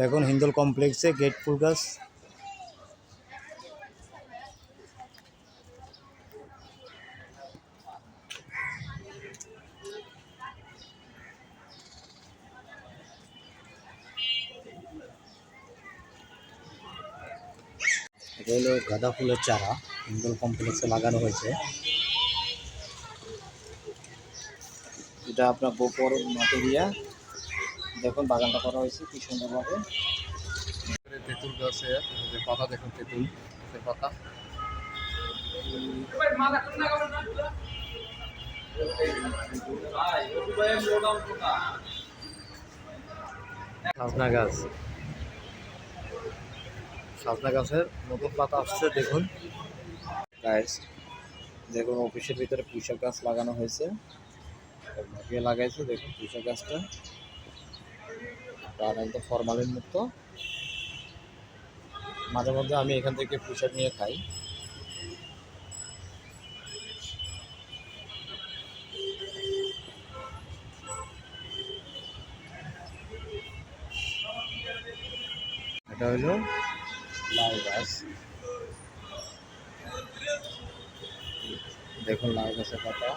দেখুন, হিন্দুল কমপ্লেক্সে গেট ফুল গাছ। এটা হলো গাঁদা ফুলের চারা, হিন্দুল কমপ্লেক্সে লাগানো হয়েছে। এটা আপনার গোপর মাটি দিয়া দেখুন বাগানটা করা হয়েছে কি সুন্দরভাবে। তেঁতুল গাছের যে পাতা দেখুন তেঁতুল গাছের পাতা। সাজনা গাছ। সাজনা গাছের নতুন পাতা আসছে দেখুন। গাছ দেখুন অফিসের ভিতরে পুঁইশাক গাছ লাগানো হয়েছে। লাগিয়ে লাগাইছে দেখুন পুঁইশাক গাছটা। আর একদম ফরমালিন মুক্ত। মাঝে মধ্যে আমি এখান থেকে পুঁইশাক নিয়ে খাই। এটা হলো লাউ গাছ। দেখুন লাউ গাছের পাতা।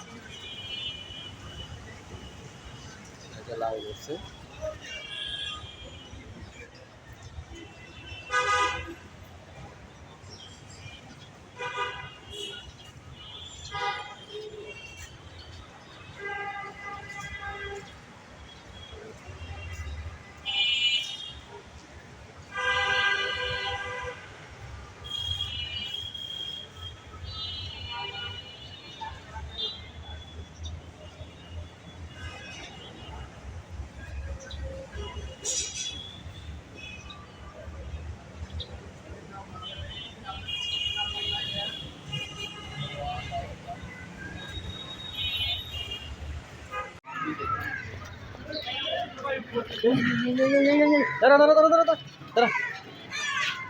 লাউ গাছে।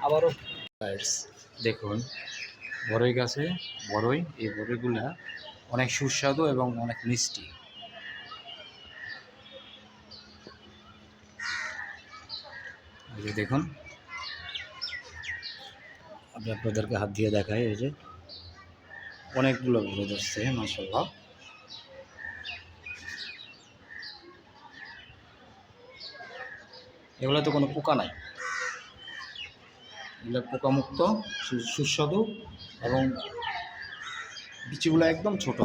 আবারও দেখুন, বড়ই গাছে বড়ই, এই বড়ইগুলা অনেক সুস্বাদু এবং অনেক মিষ্টি। দেখুন, আমি আপনাদেরকে হাত দিয়ে দেখাই, এই যে অনেকগুলো বড়ই ধরছে মাসাল্লাহ এগুলো তো কোনো পোকা নাই। এগুলো পোকামুক্ত সু- সুস্বাদু এবং বিচিগুলো একদম ছোট।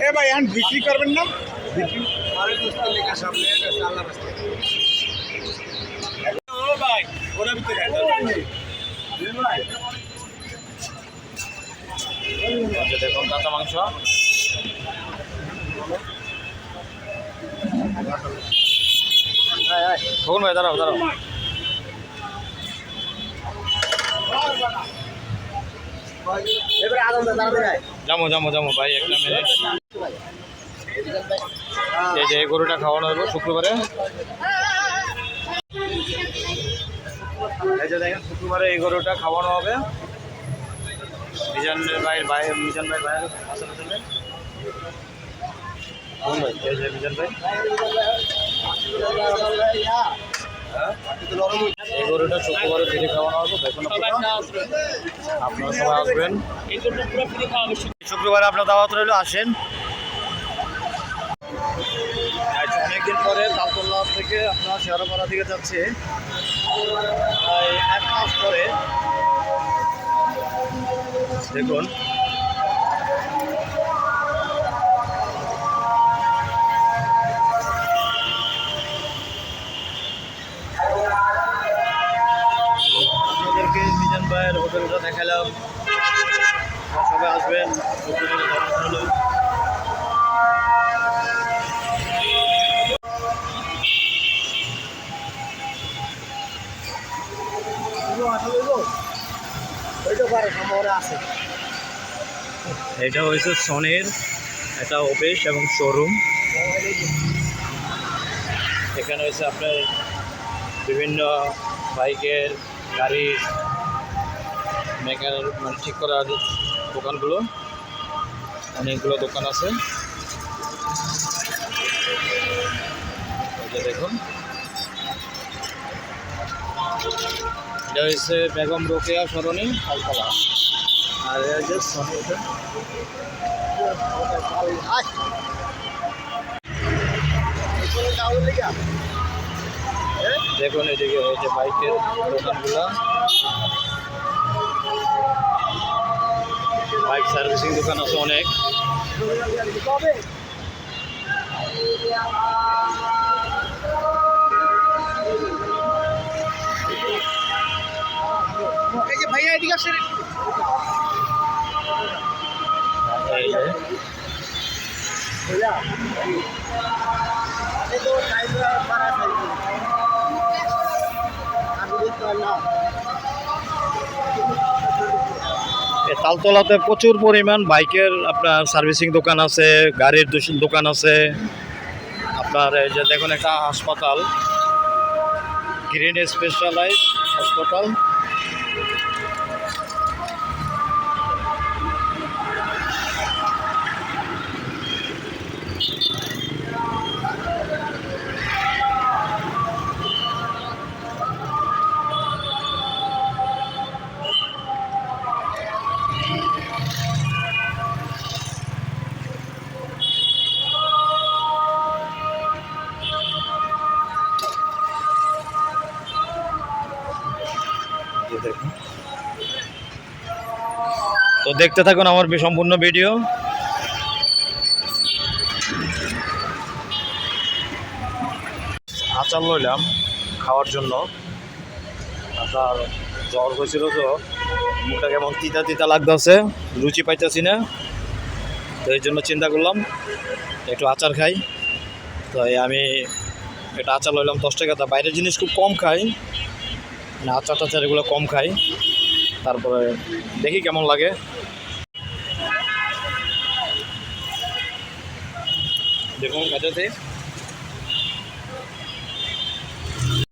এ ভাই এখন বিক্রি করবেন না? বিক্রি ও ওরা দেখুন ভাই, দাঁড়াও দাঁড়াও। যাব যাব যাব ভাই, একটা মিনিট এই যে গরুটা খাওয়ানো হলো শুক্রবারে। এই যে দেখেন শুক্রবারে এই গরুটা খাওয়ানো হবে। মিজানের ভাইয়ের ভাই মিজান ভাই ভাইয়ের আসলে চলে কোন ভাই? এই যে মিজান ভাই। এই গরুটা শুক্রবারে ফিরে খাওয়ানো হবে দেখুন আপনারা। সবাই আসবেন। শুক্রবারে। আপনার দাওয়াত রইল আসেন। অনেকদিন পরে তালতলা থেকে আপনার শেয়ারপাড়া দিকে যাচ্ছে। দেখুন। ভাইয়ের হোটেলটা দেখালাম। সবাই আসবেন। শুক্রবারে রইল এটা হয়েছে সনের একটা অফিস এবং শোরুম। এখানে হয়েছে আপনার বিভিন্ন বাইকের গাড়ির মেকার মানে ঠিক করার দোকানগুলো। অনেকগুলো দোকান আছে। দেখুন। এটা হচ্ছে বেগম রোকেয়া সরণি খালতলা আর যে সনিটা দেখুন এদিকে যে বাইকের দোকানগুলো। বাইক সার্ভিসিং দোকান আছে অনেক। এই যে ভাইয়া এদিকে আসেন এই যে এ তালতলাতে প্রচুর পরিমাণ বাইকের আপনার সার্ভিসিং দোকান আছে, গাড়ির দোকান আছে। আপনার এই যে দেখুন একটা হাসপাতাল, গ্রিন স্পেশালাইজ হাসপাতাল। দেখুন। তো দেখতে থাকুন আমার সম্পূর্ণ ভিডিও। আচার লইলাম খাওয়ার জন্য। আপনার জ্বর হয়েছিল তো মুখটা কেমন তিতা তিতা লাগতেছে রুচি পাইতেছি না। তো এই জন্য চিন্তা করলাম একটু আচার খাই। তো আমি এটা আচার লইলাম দশ টাকা। তা বাইরের জিনিস খুব কম খাই। আচার টাচার এগুলো কম খাই। তারপরে দেখি কেমন লাগে। দেখুন খাইতেছি